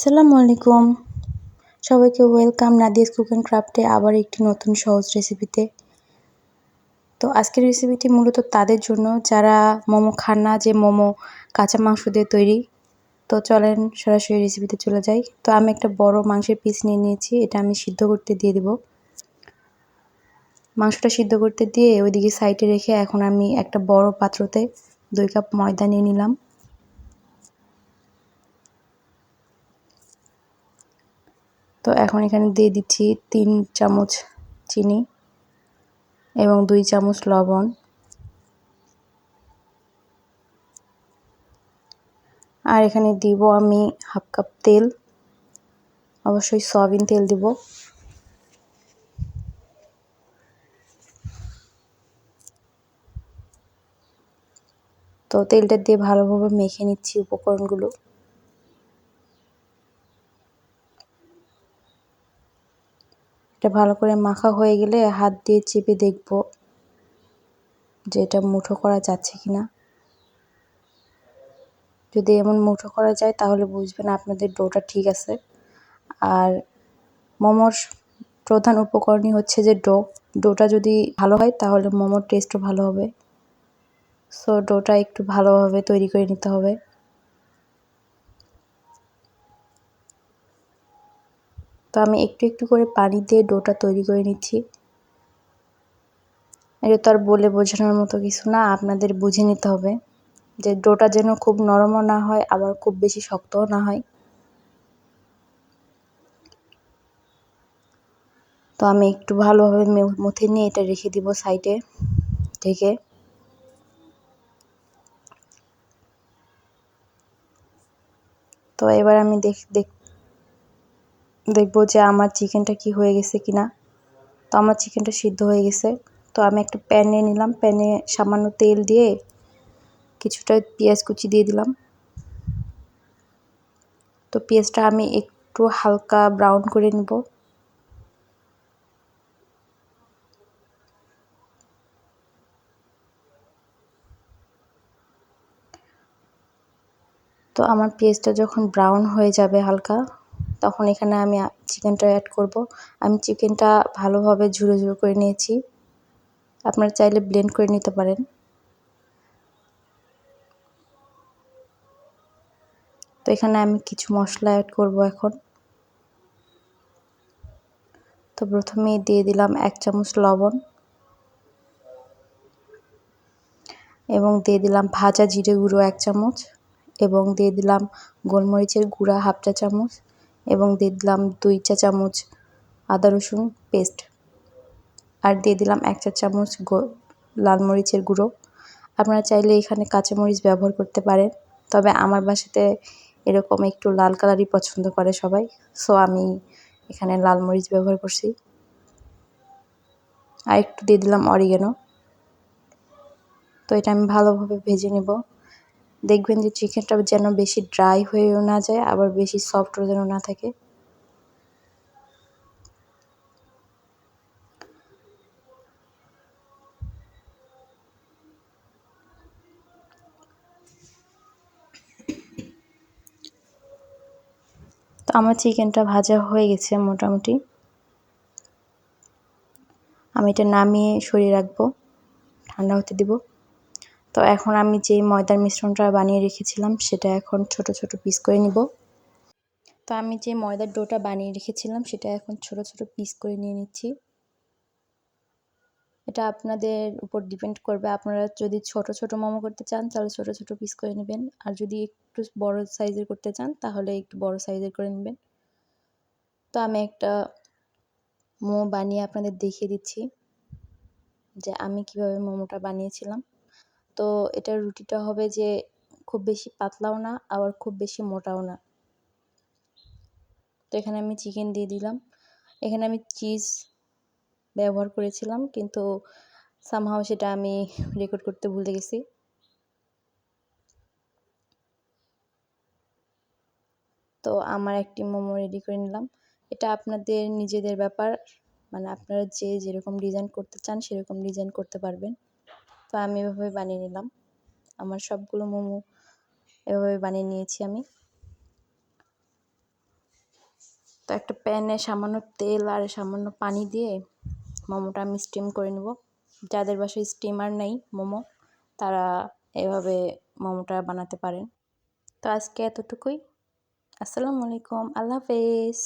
আসসালামু আলাইকুম। সবাইকে ওয়েলকাম নাদিয়াস কুক অ্যান্ড ক্রাফটে আবার একটি নতুন সহজ রেসিপিতে। তো আজকের রেসিপিটি মূলত তাদের জন্য। যারা মোমো খান না, যে মোমো কাঁচা মাংস দিয়ে তৈরি, তো চলেন সরাসরি রেসিপিতে চলে যাই। তো আমি একটা বড় মাংসের পিস নিয়ে নিয়েছি, এটা আমি সিদ্ধ করতে দিয়ে দেব। মাংসটা সিদ্ধ করতে দিয়ে ওইদিকে সাইডে রেখে এখন আমি একটা বড় পাত্রতে দুই কাপ ময়দা নিয়ে নিলাম। তো এখন এখানে দিয়ে দিচ্ছি তিন চামচ চিনি এবং দুই চামচ লবণ। আর এখানে দিব আমি হাফ কাপ তেল। অবশ্যই সয়াবিন তেল দিব। তো তেলটা দিয়ে ভালোভাবে মেখে নিচ্ছি উপকরণগুলো। এটা ভালো করে মাখা হয়ে গেলে হাত দিয়ে চেপে দেখব যে এটা মুঠো করা যাচ্ছে কি না। যদি এমন মুঠো করা যায় তাহলে বুঝবেন আপনাদের ডোটা ঠিক আছে। আর মোমোর প্রধান উপকরণই হচ্ছে যে ডো। ডোটা যদি ভালো হয় তাহলে মোমোর টেস্টও ভালো হবে। সো ডোটা একটু ভালোভাবে তৈরি করে নিতে হবে। তো আমি একটু একটু করে পানি দিয়ে ডোটা তৈরি করে নিচ্ছি। এটা তো আর বলে বোঝানোর মতো কিছু না, আপনাদের বুঝে নিতে হবে যে ডোটা যেন খুব নরমও না হয়, আবার খুব বেশি শক্তও না হয়। তো আমি একটু ভালোভাবে মথে নিয়ে এটা রেখে দিব সাইডে ঢেকে তো এবার আমি দেখ দেখ দেখব যে আমার চিকেনটা কি হয়ে গেছে কিনা। তো আমার চিকেনটা সিদ্ধ হয়ে গেছে। তো আমি একটা প্যান নিলাম। প্যানে সামান্য তেল দিয়ে কিছুটা পেঁয়াজ কুচি দিয়ে দিলাম। তো পেঁয়াজটা আমি একটু হালকা ব্রাউন করে নিব। তো আমার পেঁয়াজটা যখন ব্রাউন হয়ে যাবে হালকা তখন এখানে আমি চিকেনটা অ্যাড করব। আমি চিকেনটা ভালোভাবে ঝুরো ঝুরো করে নিয়েছি। আপনারা চাইলে ব্লেন্ড করে নিতে পারেন। তো এখানে আমি কিছু মশলা অ্যাড করব এখন। তো প্রথমেই দিয়ে দিলাম এক চামচ লবণ। এবং দিয়ে দিলাম ভাজা জিরে গুঁড়ো এক চামচ। এবং দিয়ে দিলাম গোলমরিচের গুঁড়া হাফ চা চামচ। এবং দিয়ে দিলাম দুই চা চামচ আদা রসুন পেস্ট। আর দিয়ে দিলাম এক চা চামচ লাল মরিচের গুঁড়ো। আপনারা চাইলে এখানে কাঁচামরিচ ব্যবহার করতে পারেন, তবে আমার বাসাতে এরকম একটু লাল কালারই পছন্দ করে সবাই। সো আমি এখানে লাল মরিচ ব্যবহার করছি। আর একটু দিয়ে দিলাম অরিগেনো। তো এটা আমি ভালোভাবে ভেজে নেব। দেখবেন যে চিকেনটা যেন বেশি ড্রাই হয়েও না যায়, আবার বেশি সফটও যেন না থাকে। তো আমার চিকেনটা ভাজা হয়ে গেছে মোটামুটি। আমি এটা নামিয়ে সরিয়ে রাখব, ঠান্ডা হতে দিব। তো এখন আমি যে ময়দার মিশ্রণটা বানিয়ে রেখেছিলাম, সেটা এখন ছোট ছোট পিস করে নিব। তো আমি যে ময়দার ডোটা বানিয়ে রেখেছিলাম, সেটা এখন ছোট ছোট পিস করে নিয়ে নিচ্ছি। এটা আপনাদের উপর ডিপেন্ড করবে। আপনারা যদি ছোট ছোট মোমো করতে চান, তাহলে ছোট ছোট পিস করে নেবেন। আর যদি একটু বড় সাইজের করতে চান, তাহলে একটু বড় সাইজের করে নেবেন। তো আমি একটা মোমো বানিয়ে আপনাদের দেখিয়ে দিচ্ছি, যে আমি কীভাবে মোমোটা বানিয়েছিলাম। তো এটার রুটিটা হবে যে খুব বেশি পাতলাও না, আবার খুব বেশি মোটাও না। তো এখানে আমি চিকেন দিয়ে দিলাম। এখানে আমি চিজ ব্যবহার করেছিলাম, কিন্তু সামহাও সেটা আমি রেকর্ড করতে ভুলে গেছি। তো আমার একটি মোমো রেডি করে নিলাম। এটা আপনাদের নিজেদের ব্যাপার মানে আপনারা যে যেরকম ডিজাইন করতে চান সেরকম ডিজাইন করতে পারবেন। তো আমি এভাবে বানিয়ে নিলাম। আমার সবগুলো মোমো এভাবে বানিয়ে নিয়েছি আমি। তো একটা প্যানে সামান্য তেল আর সামান্য পানি দিয়ে মোমোটা আমি স্টিম করে নেব। যাদের বাসায় স্টিমার নেই মোমো, তারা এভাবে মোমোটা বানাতে পারেন। তো আজকে এতটুকুই। আসসালামু আলাইকুম। আল্লাহ হাফেজ।